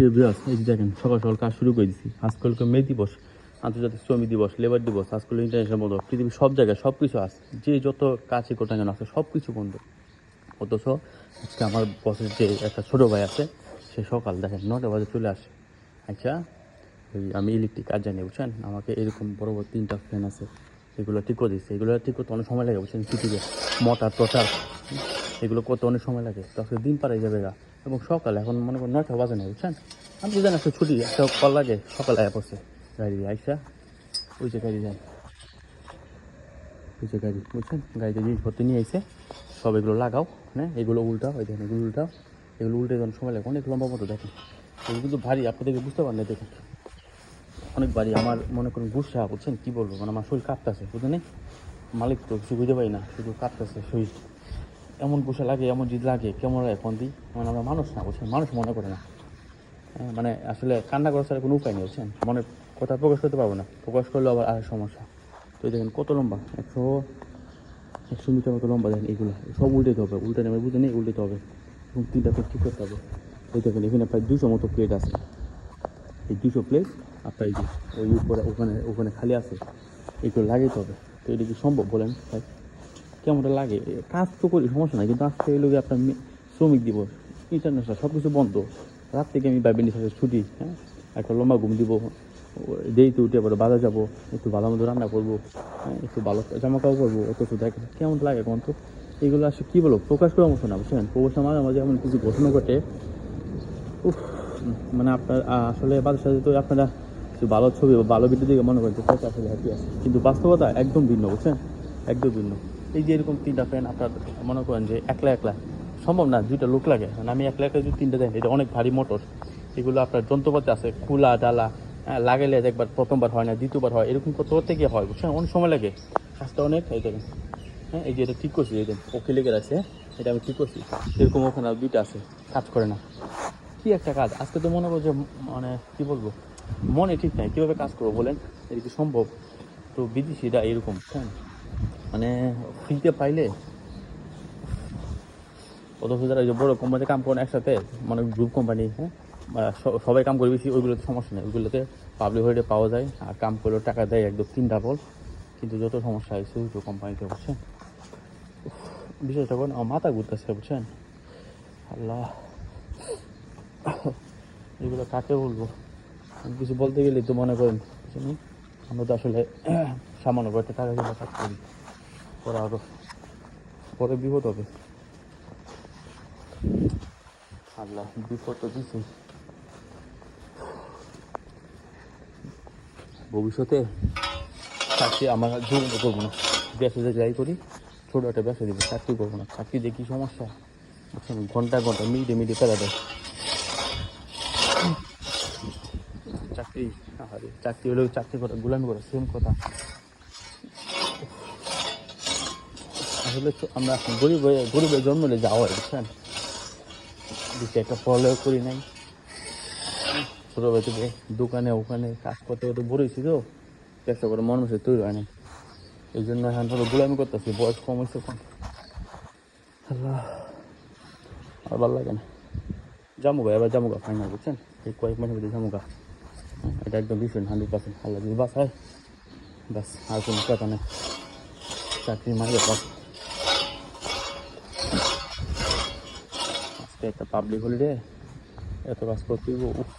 প্রিয় বিয়াস এই যে দেখেন, সকাল সকাল কাজ শুরু করে দিছি। আজকালকে মে দিবস, আন্তর্জাতিক শ্রমিক দিবস, লেবার দিবস আজকাল ইন্টারন্যাশনাল বন্ধ। পৃথিবীর সব জায়গায় সব কিছু আছে। যে যত কাজই কোটা যেন আছে সব কিছু বন্ধ। অথচ আজকে আমার বসের যে একটা ছোটো ভাই আছে, সে সকাল দেখেন নটা বাজে চলে আসে। আচ্ছা ওই আমি ইলেকট্রিক কাজ জানি, বুঝছেন? আমাকে এরকম বড় বড় তিনটা ফ্যান আছে, এগুলো ঠিক করে দিচ্ছে এগুলো ঠিক করতে অনেক সময় লাগে, বুঝছেন? পৃথিবীর মোটর টোটার এগুলো করতে অনেক সময় লাগে। তো দিন পারে যাবে গা। এবং সকালে, এখন মনে করেন নয়টা বাজে না, বুঝছেন? আমি তো জানি একটা ছুটি, একটা কল লাগে, সকালে আয়া পড়ছে। গাড়ি আইসা, ওই যে গাড়ি যায়। ওই যে গাড়ি, বুঝছেন? গাড়িতে জিনিসপত্র নিয়ে আইসে সব এগুলো লাগাও হ্যাঁ? এগুলো উল্টাও ওই দেখেন, এগুলো উল্টাও। এগুলো উল্টে যখন সময় লাগে, অনেক লম্বা মতো দেখেন। এগুলো কিন্তু ভারী আপনাদেরকে বুঝতে পারেন না, দেখেন। অনেক বাড়ি আমার মনে করুন গুসা, বুঝছেন? কী বলব? মানে আমার শরীর কাঁপতেছে, বুঝলেন? মালিক তো কিছু বুঝতে পারি না শুধু কাঁপতেছে, শরীর। এমন গুসা লাগে এমন জিদ লাগে কেমন কোন দিই মানে আমরা মানুষ না বুঝছেন? মানুষ মনে করে না। হ্যাঁ, মানে আসলে কান্না করার ছাড়া কোনো উপায় নেই বুঝছেন? মনে কথা প্রকাশ করতে পারব না। প্রকাশ করলে আবার আর সমস্যা। তো দেখেন কত লম্বা একশো একশো মিটার মতো লম্বা দেখেন এগুলো। সব উল্টেতে হবে উল্টে নেবে বুঝতে নেই উল্টেতে হবে। এবং তিনটা প্লেট ঠিক করতে হবে। এই দেখেন এখানে প্রায় দুশো মতো প্লেট আছে। এই দুশো প্লেট আপনার এই ওই উপরে ওখানে ওখানে খালি আছে এগুলো লাগাইতে হবে। তো এটা কি সম্ভব বলেন ভাই? কেমনটা লাগে? কাজ তো করি, সমস্যা নাই, কিন্তু আজকে এই লোকে আপনার শ্রমিক দিবস ইন্টারন্যাশনাল সব কিছু বন্ধ। রাত থেকে আমি বাইবেন্ডি সাথে ছুটি হ্যাঁ? একটা লম্বা ঘুম দিব, দেরিতে উঠে পরে বাজার যাব, একটু ভালো মতো রান্না করব হ্যাঁ? একটু ভালো জামা কাপড় পরবো, অত কিছু দেখেন কেমন লাগে কোন তো? এগুলো আসলে কী বলব প্রকাশ করার মতো না, বুঝছেন? প্রবেশের মাঝে মাঝে এমন কিছু ঘটনা ঘটে, উফ মানে আপনার আসলে বাজার সাথে তো আপনারা ভালো ছবি বা ভালো ভিডিও দিকে মনে করেন আসলে হ্যাপি আছে। কিন্তু বাস্তবতা একদম ভিন্ন, বুঝছেন? একদম ভিন্ন। এই যে এরকম তিনটা ফ্যান আপনার মনে করেন যে একলা একলা, সম্ভব না, দুইটা লোক লাগে। মানে আমি একলা একলা যদি তিনটা দেন এটা অনেক ভারী মোটর এগুলো আপনার যন্ত্রপাতি আছে খোলা ডালা হ্যাঁ লাগাইলে একবার প্রথমবার হয় না, দ্বিতীয়বার হয়, এরকম করতে গিয়ে হয়। বুঝছেন? অনেক সময় লাগে। কাজটা অনেক, এই দেখেন। হ্যাঁ এই যে এটা ঠিক করছি, এই ওকে লেগে আছে এটা আমি ঠিক করছি। এরকম ওখানে দুইটা আছে, কাজ করে না। কি একটা কাজ? আজকে তো মনে করো যে মানে কি বলব? মনে ঠিক নাই। কীভাবে কাজ করব বলেন? এটা কি সম্ভব? তো বিদেশিরা এরকম হ্যাঁ। মানে ফ্রিতে পাইলে অথচ যারা বড় কোম্পানিতে কাম করেন একসাথে মানে গ্রুপ কোম্পানি হ্যাঁ? সবাই কাম করে বেশি ওইগুলোতে সমস্যা নেই। ওইগুলোতে পাবলিক হলিডে পাওয়া যায় আর কাম করলেও টাকা দেয় একদম তিন ডাবল কিন্তু যত সমস্যা ছোটো ছোটো কোম্পানিতে বুঝছেন? উফ, বিশেষটা করেন আমার মাথা ঘুরতেছে বুঝছেন? আল্লাহ। এগুলো কাকে বলব? কিছু বলতে গেলে তো মনে করেন আমরা তো আসলে সামান্য কয়েকটা টাকা দিয়ে কাজ করি পরে আরও, পরে বিপদ হবে। আল্লাহ, বিপদ তো দিচ্ছি ভবিষ্যতে চাকরি আমার জীবন করব না। ব্যবসা যাই করি, ছোটো একটা ব্যবসা দিব, চাকরি করব না। চাকরি দিয়ে কি সমস্যা? ঘণ্টা ঘণ্টা মিনিটে মিনিটে পেলা দেয়। চাকরি চাকরি হলেও চাকরি করা গুলামি করা সেম কথা। আসলে আমরা গরিব গরিবের জন্ম হলে যাওয়া হয়, বুঝছেন? বেশি একটা পড়ালেও করি নাই। ছোটোবেলা থেকে দোকানে, ওখানে কাজ করতে করতে বড় তো চেষ্টা করে মন মাসে তৈরি হয় নাই। এই জন্য এখন ধরো গুলামি করতেছি, বয়স কম হয়েছে কম আল্লাহ, আর ভালো লাগে না। জামুগা এবার জামুগা ফাইনাল বুঝছেন? এই কয়েক মাসের মধ্যে জামুগা এটা একদম ভীষণ হান্ড্রেড পার্সেন্ট আল্লাহ যদি বাস হয় ব্যাস, আর কোনো কথা নেই। চাকরি মারিয়ে পাস একটা পাবলিক হলিডে এত কাজ করতে উফ।